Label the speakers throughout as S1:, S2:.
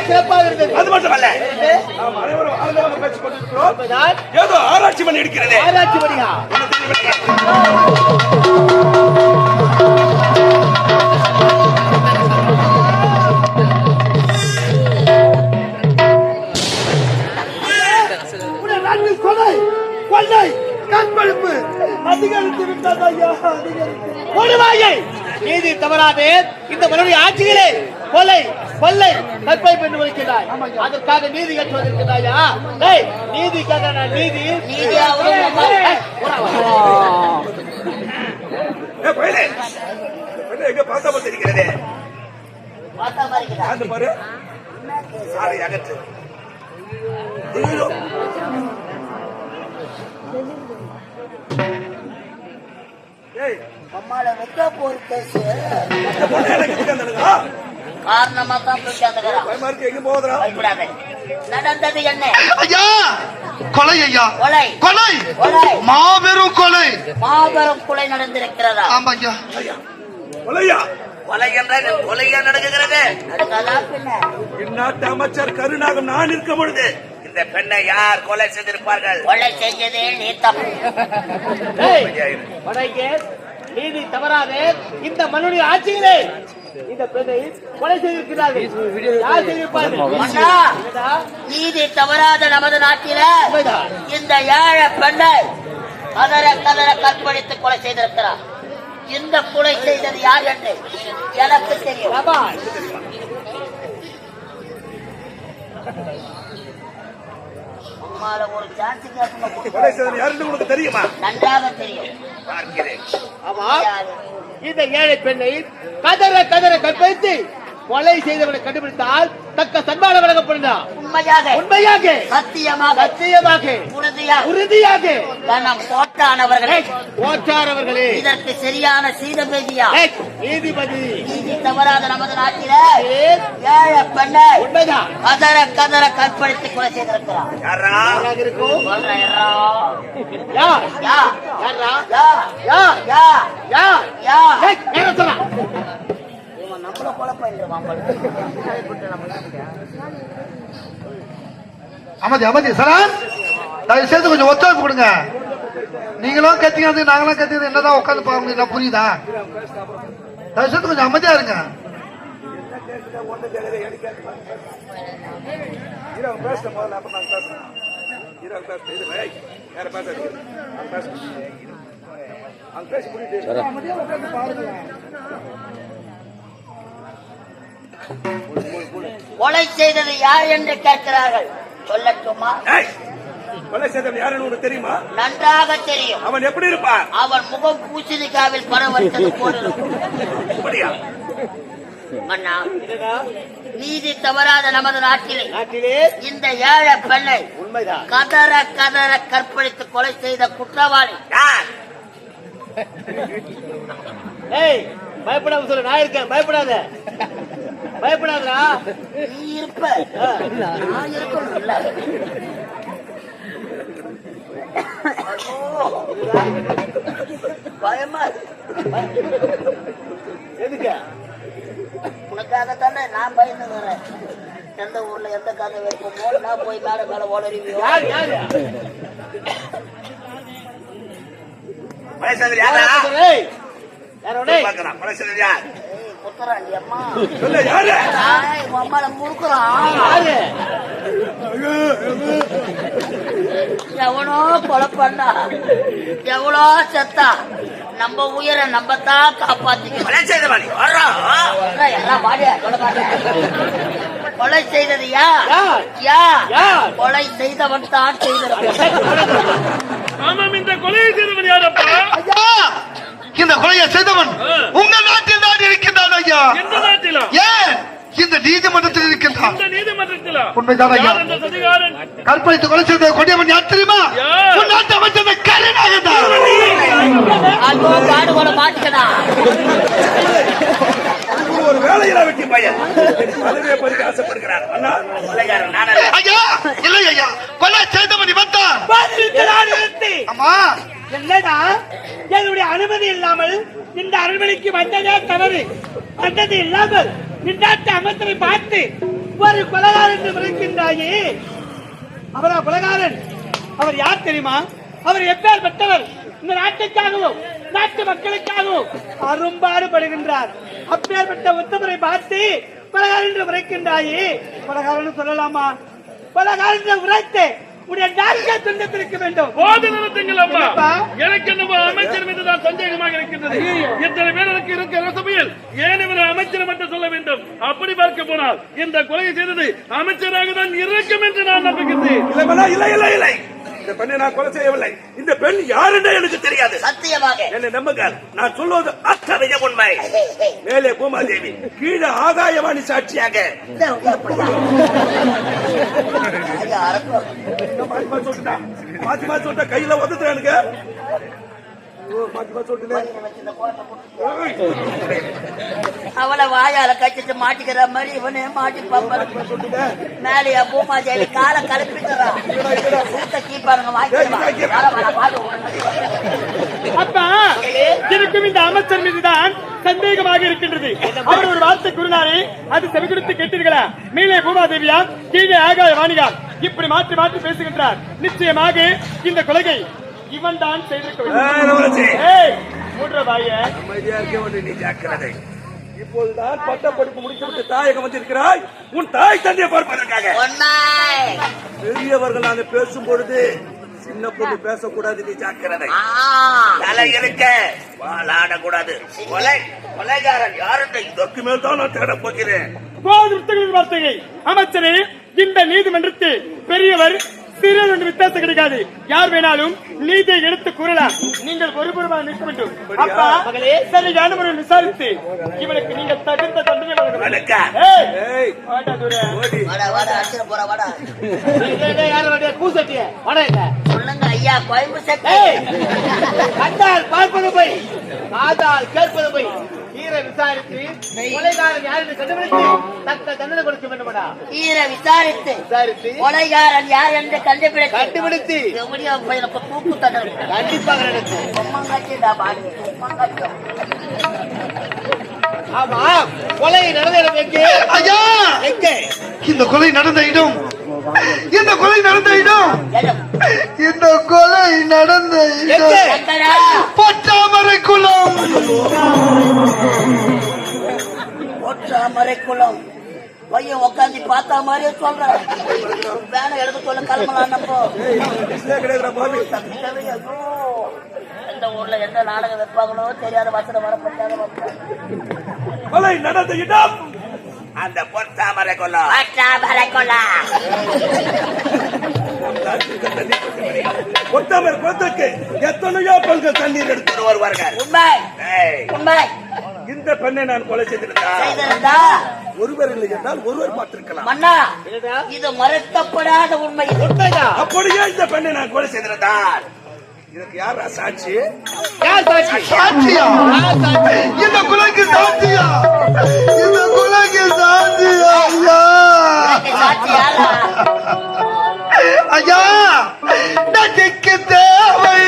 S1: அது மட்டுமல்ல. நாம் அனைவரும் ஆனந்தமாக பேசிக் கொண்டிருக்கிறோம்
S2: உண்மைதான்.
S1: ஏதோ ஆராய்ச்சி பண்ணி இருக்கிறதே.
S2: ஆராய்ச்சி கொலை கொள்ளை கற்பழிப்பு அதிகரித்து விட்டது ஐயா அதிகரித்து. கொடுவாயை நீதி தவறாதே. இந்த மறுபடியும் ஆட்சிகளே கொலை. கொள்ளை கற்பழிப்பு என்று வருகிறாய் அதற்காக நீதி கற்று வந்திருக்கிறாயா டேய் நீதிக்காக நான் நீதி
S1: எங்க பார்த்தா தெரிகிறதே அந்த பாரு. சாலை அகற்று. ஐயோ. ஏய்,
S3: அம்மால வைக்க போர் கேஸ்
S1: இந்த பொண்ணு எனக்கு எதுக்கு வந்தானுங்க?
S3: காரணமா தான் போயிட்டு நடந்தது என்ன?
S4: ஐயா! கொலை ஐயா!
S3: கொலை.
S4: கொலை!
S3: கொலை.
S4: மாபெரும் கொலை!
S3: மாபெரும் கொலை நடந்திருக்கிறதா?
S4: ஆமா ஐயா.
S1: ஐயா, கொலையா?
S3: கொலை என்ற கொலையா நடக்குகிறது?
S1: இந்நாட்டு அமைச்சர் கருணாகம் நான் இருக்க பொழுது இந்த பெண்ணை யார் கொலை செய்திருப்பார்கள்?
S3: கொலை செஞ்சதே நீ தப்பு
S2: டேய் வடக்கே நீதி தவறாதே. இந்த மனுடைய ஆட்சிகளே இந்த பெண்ணை கொலை செய்திருக்கிறார்கள்?
S3: நீதி தவறாத நமது நாட்டில. இந்த ஏழை பெண்ணை கதற கதற கற்பழித்து கொலை செய்திருக்கிறார். இந்த கொலை செய்தது யார் என்று எனக்கு தெரியும். அம்மால ஒரு சான்ஸ் கேட்கணும்
S1: யாருன்னு உனக்கு தெரியுமா?
S3: நன்றாக தெரியும்.
S1: பார்க்கிறேன்.
S2: ஆமா? இந்த ஏழை பெண்ணை கதற கதற கற்பழித்து கொலை செய்தவனை கண்டுபிடித்தால் தக்க சன்மானம் வழங்கப்படுகிறார்
S3: உண்மையாக.
S2: உண்மையாக.
S3: சத்தியமாக.
S2: சத்தியமாக.
S3: உறுதியாக.
S2: உறுதியாக.
S3: கணம் போட்டானவர்களே
S2: ஓட்டாரவர்களே
S3: இதற்கு சரியான சீதபேதியா
S2: நீதிபதி.
S3: நீதி தவறாத நமது நாட்டில? ஏழை பெண்ணை
S2: உண்மைதான்
S3: கதற கதற கற்பழித்து கொலை செய்திருக்கிறார்.
S1: யாரா?
S2: இருக்கும்?
S3: யாரா?
S2: யார்? யார்
S3: யா
S2: ஏய், யாரை சொல்றா?
S3: இவன் நம்மள கொலை பண்ணிடுவான் போல.
S4: அமைதி அமைதி. சரண் தயவு செய்து கொஞ்சம் ஒத்துழைப்பு கொடுங்க. நீங்களும் கத்திக்கிறது நாங்களும் கத்திக்கிறது என்னதான் உட்காந்து பார்க்க முடியும் புரியுதா? தயவு செய்து கொஞ்சம் அமைதியா இருங்க.
S1: இரவு பேசுற முதல்ல அப்ப நாங்க பேசுறோம் இரவு பேசுறேன் இது ஏய், வேற பேசாதீங்க நாங்க பேசுறோம் அங்க பேசி முடியுது
S3: கொலை செய்தது யார் என்று கேட்கிறார்கள்? சொல்லட்டுமா?
S1: கொலை செய்தவன் யாருன்னு உனக்கு தெரியுமா?
S3: நன்றாக தெரியும்.
S1: அவன் எப்படி இருப்பான்?
S3: அவன் முகம் பூசணிக்காவில் போல் அண்ணா நீதி தவறாத நமது நாட்டிலே
S2: நாட்டிலே
S3: இந்த ஏழை பெண்ணை
S2: உண்மைதான்.
S3: கதற கதற கற்பழித்து கொலை செய்த குற்றவாளி.
S1: யார்?
S2: ஏய் பயப்படாம சொல்லு. நான் இருக்கேன். பயப்படாத. பயப்படாதடா.
S3: நீ இருப்ப. நான் இருக்கணும்ல ஐயோ. பயமா.
S2: எதுக்கு?
S3: உனக்காகத்தானே நான் பயந்து வரேன் எந்த ஊர்ல எந்த கதை வைப்போமோ நான் போய் மேல மேல ஓடறிவியோ.
S2: யார் யாரு?
S1: கொலை
S3: குத்துறாண்டி அம்மா அம்மால முறுக்குறான் எவனோ கொலை பண்ணா எவ்வளோ செத்தா. நம்ம உயிரை நம்ம தான்
S1: செய்தவன்
S3: சொல்றேன், எல்லாம் வாடியா, சொல்ல மாட்டேன். கொலை செய்தது யார்? கொலை செய்தவன் தான் செய்திருக்கிறான்
S5: ஆமாம் இந்த கொலையை செய்தவன் யாரப்பா?
S4: இந்த கொலையை செய்தவன் உங்க நாட்டில் தான் இருக்கின்றான் ஐயா
S5: எந்த நாட்டிலா
S4: ஏன்? இந்த நீதிமன்றத்தில்
S5: நீதிமன்றத்திலா?
S4: உண்மைதான் ஐயா. கற்பழித்து கொலை செய்த கொடியவன் யார் தெரியுமா? நாட்டு அமைச்சர் கருணாகன்
S3: கொலை மாட்டிக்கடா
S1: இது ஒரு வேலையில வெட்டி பையன். பதவியை பறிக்க ஆசைப்படுகிறார் அண்ணா கொலைகாரன் நான் அல்ல.
S4: ஐயா இல்லை ஐயா. கொலை செய்தவன் இவன் தான்.
S2: என்னடா? என்னுடைய அனுமதி இல்லாமல் இந்த அரண்மனைக்கு வந்ததே தவறு. வந்தது இல்லாமல் நின்றாட்டு அமைச்சரை பார்த்து ஒரு கொலகாரன் என்று விரைக்கின்றாயே அவரா கொலகாரன் அவர் யார் தெரியுமா? அவர் எப்பேற்பட்டவர் இந்த நாட்டுக்காகவும் நாட்டு மக்களுக்காகவும் அரும்பாடுபடுகின்றார் அப்பேற்பட்ட உத்தமரை பார்த்து கொலகாரன் என்று உரைக்கின்றாயே கொலகாரன் சொல்லலாமா? கொலகாரன் என்று உடைய நாட்டை துண்டத்திருக்க வேண்டும்.
S5: போது நிறுத்துங்கள் அம்மா? எனக்கு என்னமோ அமைச்சர் மீது தான் சந்தேகமாக இருக்கின்றது. இத்தனை பேருக்கு இருக்கிற சபையில் ஏன் இவர் அமைச்சர் மட்டும் சொல்ல வேண்டும்? அப்படி பார்க்க போனால் இந்த கொலை செய்தது அமைச்சராக தான் இருக்கும் என்று நான்
S1: மன்னா, இல்லை இல்லை இல்லை இந்த பெண்ணை நான் கொலை செய்யவில்லை இந்த பெண் யார் என்று எனக்கு தெரியாது
S3: சத்தியமாக
S1: என்னை நம்புங்க நான் சொல்வது அத்தனைய உண்மை மேலே பூமாதேவி கீழே ஆகாயவாணி சாட்சியாக. மாத்தி மாத்தி சொல்லிட்டா கையில உதத்துறானுங்க
S3: அவளை வாயால கட்டிட்டு மாட்டிக்கிற மாதிரி இவனே மாட்டி மேலையா பூமாதேவி காலை கலப்பிட்டுறான் கீப்பாருங்க
S2: அப்பா எனக்கும் இந்த அமைச்சர் மீதுதான் சந்தேகமாக இருக்கின்றது. அவர் ஒரு வார்த்தை கூறினாரே அது செவி கொடுத்து கேட்டீர்களா? மேலே பூமாதேவியா கீழே ஆகாய வாணிகா. இப்படி மாற்றி மாற்றி பேசுகின்றார். நிச்சயமாக இந்த கொலையை இவன் தான் செய்திருக்க வேண்டும்
S1: இப்போதுதான் பட்ட படிப்பு முடித்துவிட்டு தாயகம் வந்திருக்கிறாய் உன் தாய் தந்தையை பார்ப்பதற்காக. பெரியவர்கள் நாங்க பேசும் பொழுது சின்ன பொண்ணு பேசக்கூடாது நீ ஜாக்கிரதை.
S3: ஆ.
S1: தலை இருக்க வாழாடக்கூடாது கொலை கொலைகாரன் யாருன்ற இதற்கு மேல் தான் நான் தேட போகிறேன்.
S2: அமைச்சரே இந்த நீதிமன்றத்தில் பெரியவர் சிறியவர் என்று வித்தியாசம் கிடைக்காது. யார் வேணாலும் நீதியை எடுத்து கூறலாம். நீங்கள் ஒருபுறமாக நிற்க வேண்டும். அப்பா சரியான முறையில் விசாரித்து. இவனுக்கு நீங்கள் தகுந்த தண்டனை.
S3: சொல்லுங்க ஐயா கோயம்பு சட்டை.
S2: பார்ப்பது போய். காதால் கேட்பது போய் தீர விசாரித்து கொலைகாரன் யார் என்று கண்டுபிடித்து தக்க தண்டனை கொடுக்க வேண்டுமடா?
S3: ஈர விசாரித்து.
S2: விசாரித்து
S3: கொலைகாரன் யார் என்று கண்டுபிடித்து.
S2: கண்டுபிடித்து.
S3: எப்படியோ தூக்கு தண்டனை
S2: கண்டிப்பாக
S3: பொம்மங்காட்சிடா பாடு.
S2: ஆமா கொலை நடந்த இடம் எங்கே?
S4: ஐயா!
S2: எங்கே?
S4: இந்த கொலை நடந்த இடம். இந்த கொலை நடந்த இடம். இந்த கொலை நடந்த இடம்? பட்டாமரை குளம்
S3: ஒற்றாமரை குளம். பையன் உட்காந்து பார்த்தா மாதிரியே சொல்றேன் வேலை எடுத்து சொல்ல கிளம்பலாம் நம்ம. இந்த ஊர்ல எந்த நாடகம் வைப்பாங்களோ தெரியாத வசனம் வரப்பட்டாங்க.
S1: கொலை நடந்த இடம். அந்த பொற்றாமரை கொல்லம்
S3: ஒற்றாமரை குளம்
S1: பொற்றாமரை குளத்துக்கு எத்தனையோ பெண்கள் தண்ணீர் எடுத்து வருவார்கள்.
S3: உண்மை. உண்மை.
S1: இந்த பெண்ணை நான் கொலை
S3: செய்திருந்தா?
S1: ஒருவர் இல்லை என்றால் ஒருவர் பார்த்திருக்கலாம்.
S3: மன்னா இது மறுக்கப்படாத உண்மை.
S1: அப்படியே இந்த பெண்ணை நான் கொலை செய்திருந்தால் இதுக்கு யார் சாட்சி
S2: யார் சாட்சி?
S4: சாட்சியா? இந்த கொலைக்கு சாட்சியா? இந்த கொலைக்கு சாட்சியா ஐயா? ஐயா நதிக்கு தேவை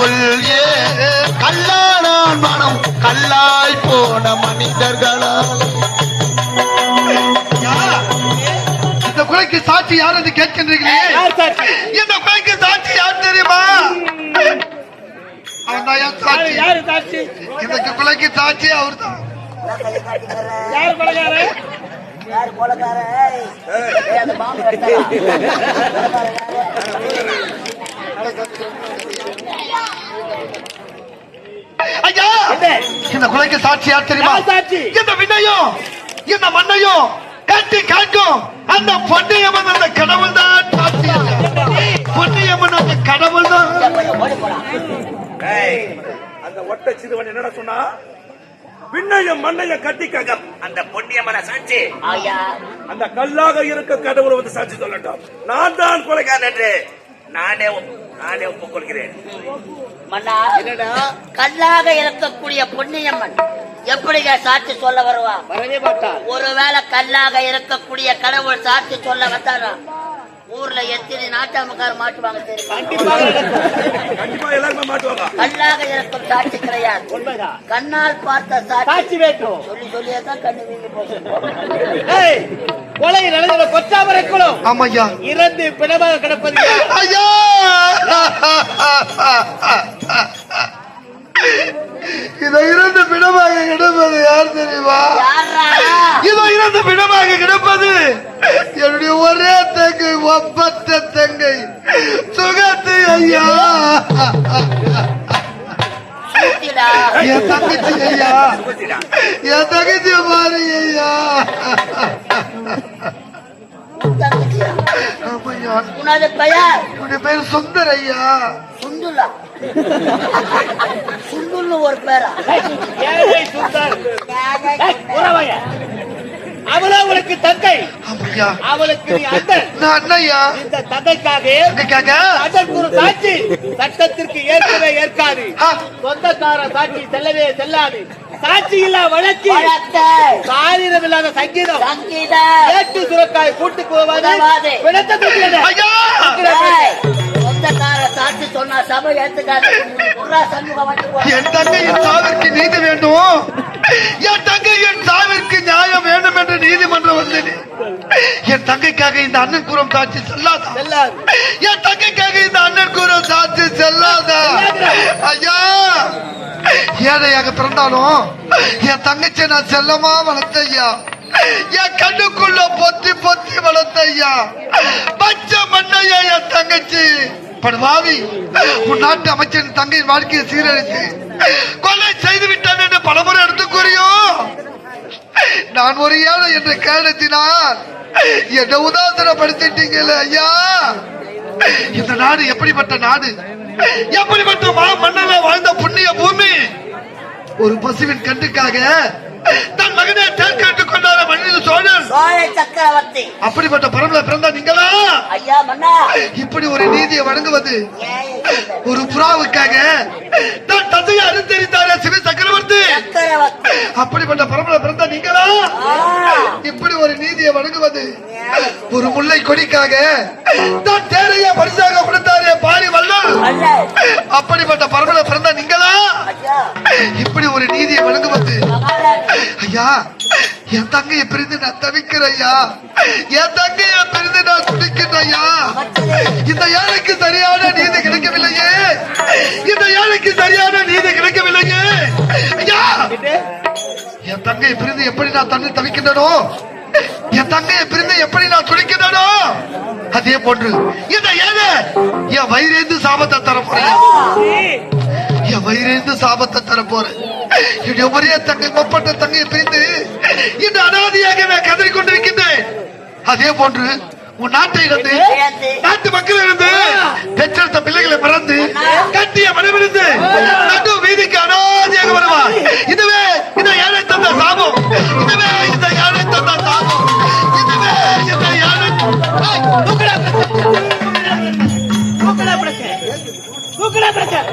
S4: கடவுள் ஏ கல்லானான் மனம் கல்லாய் போன மனிதர்களால் இந்த குறைக்கு சாட்சி யார் என்று கேட்கின்றீர்களே? இந்த குறைக்கு சாட்சி யார் தெரியுமா? அவன் தான் சாட்சி. இந்த குலைக்கு சாட்சி அவர் தான்
S2: யார் கொலைகாரன்?
S3: யார் கொலைக்காரன்? ஏய், ஏய், அந்த பாம்பு எடுத்தா.
S4: ஐயா இந்த குலைக்கு சாட்சி யார் தெரியுமா?
S2: சாட்சி?
S4: இந்த விண்ணையும் இந்த மண்ணையும் கட்டி காக்கும். அந்த பொன்னியம்மன் அந்த கடவுள் தான் சாட்சி. பொன்னியம்மன் அந்த கடவுள் தான்
S1: அந்த ஒட்ட சிறுவன் என்னடா சொன்னா? விண்ணையும் மண்ணையும் கட்டிக்கங்க அந்த பொன்னியம்மன சாட்சி. அந்த கல்லாக இருக்க கடவுளை வந்து சாட்சி சொல்லட்டும். நான் தான் கொலைகாரன் என்று. நானே நானே ஒப்புக்கொள்கிறேன்.
S3: மன்னா, கல்லாக இருக்கக்கூடிய பொன்னியம்மன் எப்படிங்க சாட்சி சொல்ல வருவா ஒருவேளை கல்லாக இருக்கக்கூடிய கடவுள் சாட்சி சொல்ல வந்தாரா? ஊர்ல எத்தனை நாட்டாமக்கார மாட்டுவாங்க கல்லாக இருக்கும் சாட்சி கிடையாது.
S2: உண்மைதான்.
S3: கண்ணால் பார்த்த சாட்சி
S2: வேண்டும்
S3: சொல்லி சொல்லியே தான் கண்ணு வீங்கி போச்சு
S2: ஏய், கொலை நடந்த கொச்சாமரை குளம்.
S4: ஆமா ஐயா
S2: இறந்து பிணமாக கிடப்பது?
S4: ஐயா! இதை இருந்து பிணமாக கிடப்பது யார் தெரியுமா? இதோ இருந்து பிணமாக கிடப்பது என்னுடைய ஒரே தங்கை ஒப்பத்த தங்கை. சுகத்து ஐயா. என் தங்கச்சி ஐயா. என் தங்கச்சி பாரு ஐயா.
S3: உனது பெயர்?
S4: உன்னுடைய பேர் சுந்தர் ஐயா.
S3: சுந்துலா சுந்துல்னு ஒரு பேரா?
S2: ஏழை சுந்தர் ஏய், உறவைய. அவளா உனக்கு தங்கை. அவளுக்கு நீ அண்ணன்.
S4: நான் அண்ணையா
S2: இந்த தந்தைக்காக
S4: எங்கக்காக
S2: அதற்கு ஒரு சாட்சி சட்டத்திற்கு ஏற்கவே ஏற்காது. சொந்தக்கார சாட்சி செல்லவே செல்லாது. சாட்சி இல்லா வழக்கு. காரியம் இல்லாத சங்கீதம்.
S3: சங்கீதா
S2: ஏட்டு சுரக்காய் கூட்டு போவாது.
S3: சொன்னா சபை ஏத்துக்காது.
S4: என் தங்கையின் சாவிற்கு நீதி வேண்டும்? என் தங்கையின் சாவிற்கு நியாயம் வேண்டும் என்று நீதிமன்றம் வந்தது என் தங்கைக்காக இந்த அண்ணன் கூறும் சாட்சி செல்லாதா?
S2: செல்லாது.
S4: என் தங்கைக்காக இந்த அண்ணன் கூறும் சாட்சி செல்லாதா? ஐயா ஏழையாக பிறந்தாலும் என் தங்கச்சி நான் செல்லமா வளர்த்த ஐயா என் கண்ணுக்குள்ள பொத்தி பொத்தி வளர்த்த ஐயா பச்சை மண்ணையா என் தங்கச்சி. படுவாவி உன் நாட்டு அமைச்சரின் தங்கையின் வாழ்க்கையை சீரழித்து கொலை செய்து விட்டான் என்று பலமுறை எடுத்து கூறியும் நான் ஒரு ஏழை என்ற காரணத்தினால் என்னை உதாசனப்படுத்திட்டீங்களே ஐயா. இந்த நாடு எப்படிப்பட்ட நாடு? எப்படிப்பட்ட மா மண்ணில வாழ்ந்த புண்ணிய பூமி? ஒரு பசுவின் கண்டுக்காக தன் மகனை தேர்ந்தெடுத்துக் கொண்டார மனித சோழன்.
S3: சக்கரவர்த்தி.
S4: அப்படிப்பட்ட பரம்பரை பிறந்த
S3: மன்னா
S4: இப்படி ஒரு நீதியை வழங்குவது? ஒரு புறாவுக்காக தன் தந்தையை அனுசரித்தாரே சிவ சக்கரவர்த்தி. அப்படிப்பட்ட பரம்பரை பிறந்த நீங்களா? இப்படி ஒரு நீதியை வழங்குவது ஒரு முல்லை கொடிக்காக தான் தேரைய பரிசாக கொடுத்தாரே பாரி
S3: அல்ல.
S4: அப்படிப்பட்ட பரம்பரை பிறந்த நீங்களா? இப்படி ஒரு நீதியை வழங்குவது ஐயா என் தங்கையை பிரிந்து நான் தவிக்கிறையா ஐயா என் தங்கையை பிரிந்து நான் துடிக்கிறையா இந்த ஏழைக்கு சரியான நீதி கிடைக்கவில்லையே. இந்த ஏழைக்கு சரியான நீதி கிடைக்கவில்லையே. ஐயா! என் தங்கையை பிரிந்து எப்படி நான் தண்ணி தவிக்கின்றனோ? என் தங்கையை பிரிந்து எப்படி நான் துடிக்கின்றனோ? அதே போன்று இந்த ஏழை என் வயிறேந்து சாபத்தை தர போறேன் என் வயிறேந்து சாபத்தை தர போறேன் என்னுடைய ஒரே தங்கை மப்பட்ட தங்கையை பிரிந்து இந்த அனாதியாக நான் கதறி கொண்டிருக்கின்றேன். அதே போன்று உன் நாட்டை இருந்து நாட்டு மக்கள் இருந்து பெற்றெடுத்த பிள்ளைகளை மறந்து கட்டிய மனமிருந்து நடு வீதிக்கு அனாதியாக வருவார் இதுவே இந்த ஏழை தந்த சாபம். இதுவே
S2: பிரச்சனை.